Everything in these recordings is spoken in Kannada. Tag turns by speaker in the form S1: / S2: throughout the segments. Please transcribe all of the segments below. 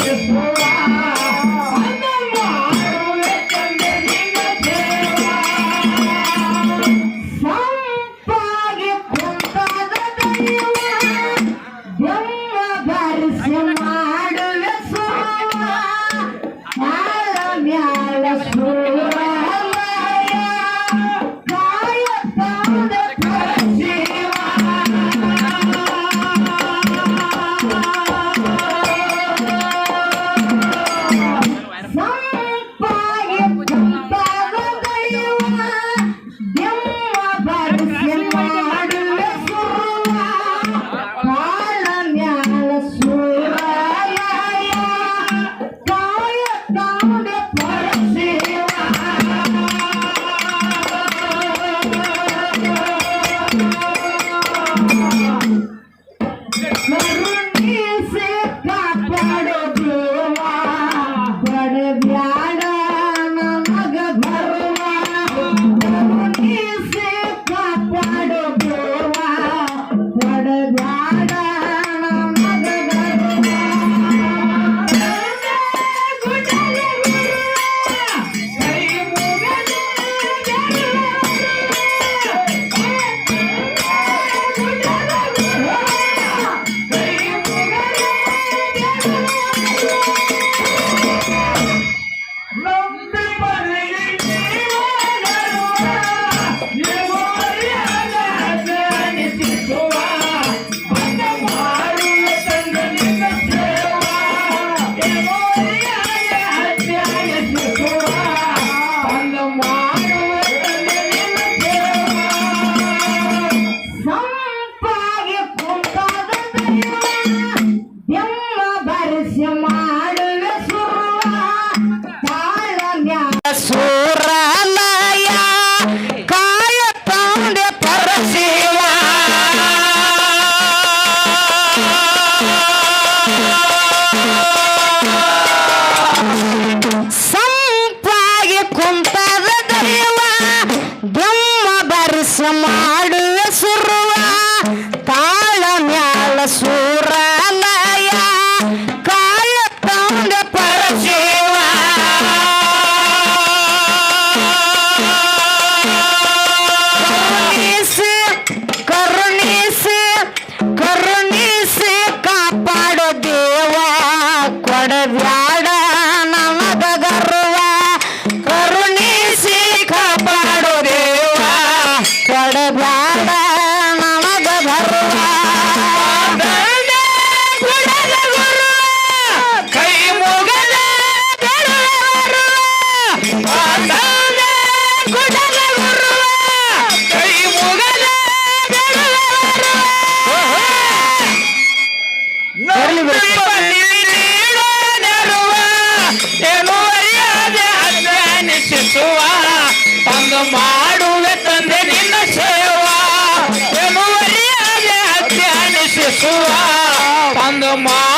S1: ಅಜ್ಞಾನಿಸುವ ಅನ್ನ
S2: 我的
S1: 妈！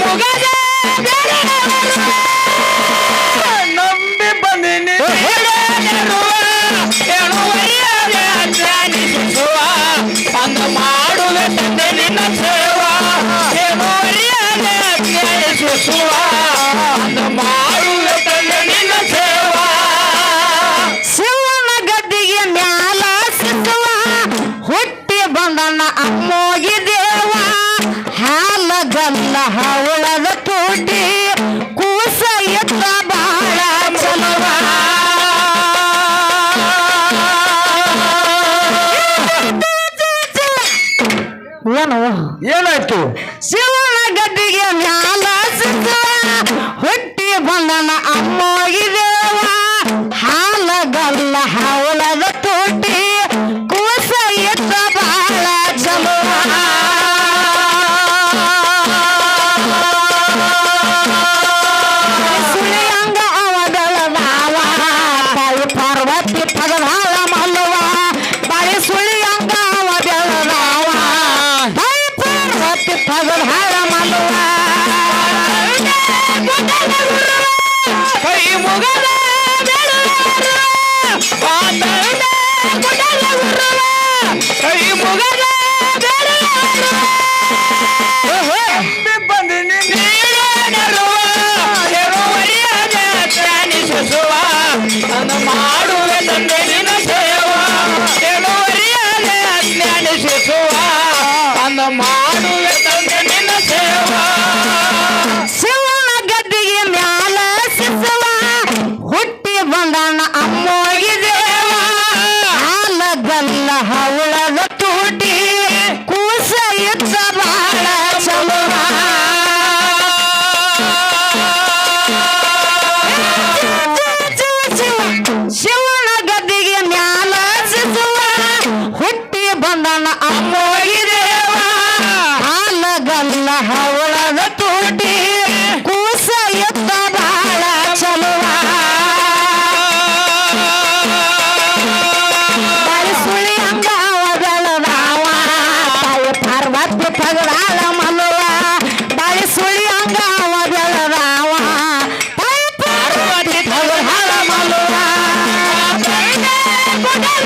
S1: ಮುಗದ ನಂಬಿ ಬಂದಿನಿ. ಕೈ ಮುಗದ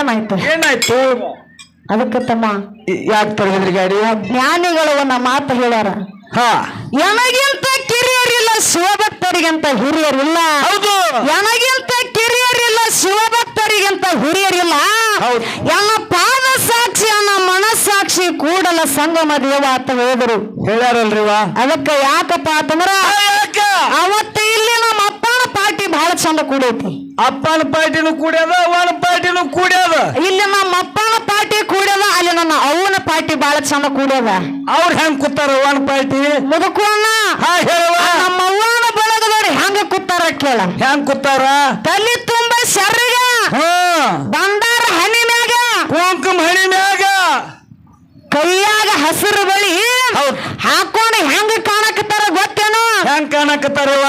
S1: ಏನಾಯ್ತು?
S2: ಏನಾಯ್ತು?
S1: ಅದಕ್ಕೆ ತಮ್ಮ
S2: ಯಾಕೆ ತೊಡಗಿದ್ರಿ ಗಾಡಿ?
S1: ಜ್ಞಾನಿಗಳು ಒಂದು ಮಾತು ಹೇಳ್ಯಾರ.
S2: ಹಾ.
S1: ನನಗಿಂತ ಕಿರಿಯರಿಲ್ಲ ಶಿವಭಕ್ತರಿಗಿಂತ ಹಿರಿಯರಿಲ್ಲ.
S2: ಹೌದು.
S1: ನನಗಿಂತ ಕಿರಿಯರಿಲ್ಲ ಶಿವಭಕ್ತರಿಗಿಂತ ಹಿರಿಯರಿಲ್ಲ.
S2: ಹೌದು.
S1: ಎಲ್ಲ ಪಾದ ಸಾಕ್ಷಿ ಅನ್ನ ಮನಸ್ಸಾಕ್ಷಿ ಕೂಡಲ ಸಂಗಮ ದೇವ ಅಂತ ಹೇಳಿದರು.
S2: ಹೇಳ್ಯಾರಲ್ರಿ ವಾ.
S1: ಅದಕ್ಕೆ ಯಾಕಪ್ಪ ಅಂತಂದ್ರ ಅವತ್ತು ಇಲ್ಲಿ ನಮ್ಮ ಬಹಳ ಚಂದ ಕೂಡೈತಿ.
S2: ಅಪ್ಪನ ಪಾರ್ಟಿನೂ ಕೂಡ್ಯದ ಅವನ ಪಾರ್ಟಿನೂ ಕೂಡ್ಯದ.
S1: ಇಲ್ಲಿ ನಮ್ಮ ಅಪ್ಪನ ಪಾರ್ಟಿ ಕೂಡ್ಯದ ಅಲ್ಲಿ ನನ್ನ ಅವನ ಪಾರ್ಟಿ ಬಹಳ ಚಂದ ಕೂಡ್ಯದ.
S2: ಅವ್ರು ಹೆಂಗ್ ಕೂತಾರ ಅವನ ಪಾರ್ಟಿ?
S1: ಮುದುಕೋಣ
S2: ಹಾ ಹೇಳುವ.
S1: ನಮ್ಮ ಅವ್ವನ ಬಳಗದವ್ರು ಹೆಂಗ ಕೂತಾರ ಕೇಳ.
S2: ಹೆಂಗ್ ಕೂತಾರ?
S1: ತಲೆ ತುಂಬ ಸರಿಗ.
S2: ಹಾ.
S1: ಬಂದಾರ ಹನಿ ಮ್ಯಾಗ.
S2: ಕುಂಕುಮ ಹಣಿ ಮ್ಯಾಗ.
S1: ಕೈಯಾಗ ಹಸಿರು ಬಳಿ
S2: ಹೌದ್.
S1: ಹಾಕೊಂಡು ಹೆಂಗ ಕಾಣಕತ್ತಾರ ಗೊತ್ತೇನು?
S2: ಹೆಂಗ್ ಕಾಣಕತ್ತಾರವ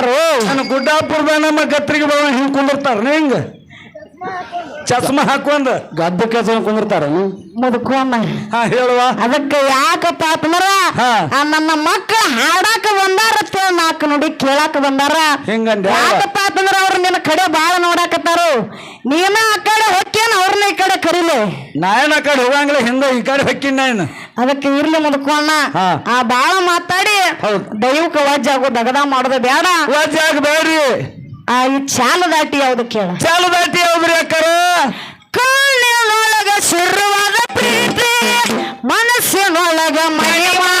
S1: ಕಾಣಕತ್ತಾರು
S2: ನಾನು ಗುಡ್ಡಾಪುರ ನಮ್ಮ ಗತ್ರಿಗೆ ಬರೋ ಹಿಂಗೆ ಕುಂದಿರ್ತಾರ ಹಿಂಗ? ಚಸ್ಮಾ ಹಾಕೊಂಡ್ ಗದ್ದ ಕೆಲಸ ಕುಂದಿರ್ತಾರ
S1: ಮುದುಕೋಣ
S2: ಹಾ ಹೇಳುವ.
S1: ಅದಕ್ಕೆ ಯಾಕಪ್ಪ ಅಂತಂದ್ರ
S2: ಹಾ.
S1: ಆ ನನ್ನ ಮಕ್ಕಳ ಹಾಡಾಕ ಬಂದಾರ ಅಂತೇಳಿ ನಾಲ್ಕು ನೋಡಿ ಕೇಳಾಕ ಬಂದಾರ.
S2: ಹಿಂಗಂದ
S1: ಯಾಕಪ್ಪ ಅಂತಂದ್ರ ಅವ್ರು ನಿನ್ನ ಕಡೆ ಬಾಳ ನೋಡಾಕತ್ತಾರು. ನೀನ ಆ ಕಡೆ ಹೊಕ್ಕೇನ ಅವ್ರನ್ನ ಈ ಕಡೆ ಕರೀಲಿ?
S2: ನಾಯನ ಆ ಕಡೆ ಹೋಗಂಗಿಲ್ಲ ಹಿಂದೆ ಈ ಕಡೆ ಹೊಕ್ಕಿನ ನಾಯನ.
S1: ಅದಕ್ಕೆ ಇರ್ಲಿ ಮುದ್ಕೊಂಡ
S2: ಹಾ.
S1: ಆ ಬಾಳ ಮಾತಾಡಿ
S2: ದೈವಕ
S1: ದೈವಕ್ಕೆ ವಜ್ಜಾಗೋ ದಗದ ಮಾಡೋದು ಬೇಡ.
S2: ವಾಜ್ಯಾಗ ಬೇಡ್ರಿ
S1: ಆ ಈ ಚಾಲ ದಾಟಿ ಯಾವ್ದು ಕೇಳ.
S2: ಚಾಲು ದಾಟಿ ಯಾವ್ದ್ರಿ ಅಕ್ಕರ?
S1: ಕಣ್ಣಿನೊಳಗ ಶುರುವಾದ ಪ್ರೀತಿ ಮನಸ್ಸಿನೊಳಗ ಮಹಿಮಾ